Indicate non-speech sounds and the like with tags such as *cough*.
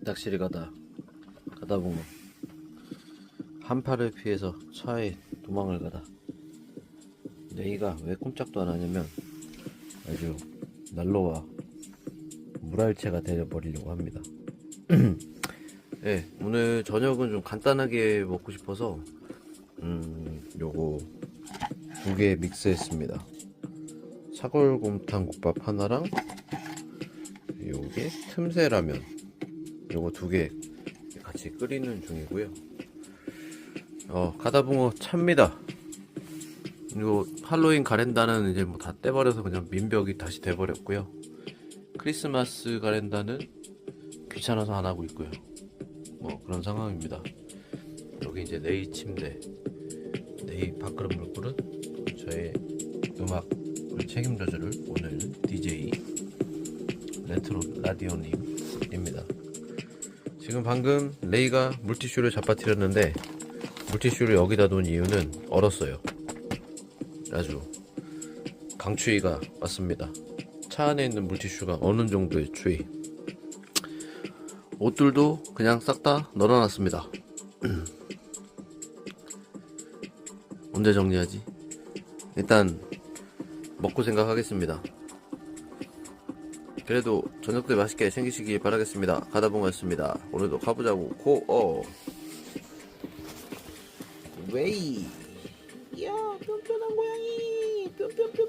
낚시를 가다 가다 보면 한파를 피해서 차에 도망을 가다 레이가 왜 꼼짝도 안 하냐면 아주 난로와 물알체가 되어버리려고 합니다. 네, *clears throat* 오늘 저녁은 좀 간단하게 먹고 싶어서 음, 요거 두 개 믹스했습니다. 사골곰탕 국밥 하나랑 요게 틈새 라면 요거 두 개 같이 끓이는 중이고요. 어, 가다붕어 찹니다. 그리고 할로윈 가렌다는 이제 뭐 다 떼버려서 그냥 민벽이 다시 돼버렸고요. 크리스마스 가렌다는 귀찮아서 안 하고 있고요. 뭐 그런 상황입니다. 여기 이제 네이 침대, 네이 밥그릇 물그릇, 저의 음악을 책임져줄 오늘 DJ 레트로 라디오님입니다. 지금 방금 레이가 물티슈를 잡아뜨렸는데 물티슈를 여기다 놓은 이유는 얼었어요. 아주 강추위가 왔습니다. 차 안에 있는 물티슈가 어느 정도의 추위. 옷들도 그냥 싹 다 널어놨습니다. *clears throat* 언제 정리하지? 일단 먹고 생각하겠습니다. 그래도 저녁 때 맛있게 챙기시기 바라겠습니다. 가다봉이었습니다. 오늘도 가보자고. 고어. 웨이. 야 뿅뿅한 고양이. 뿅뿅뿅뿅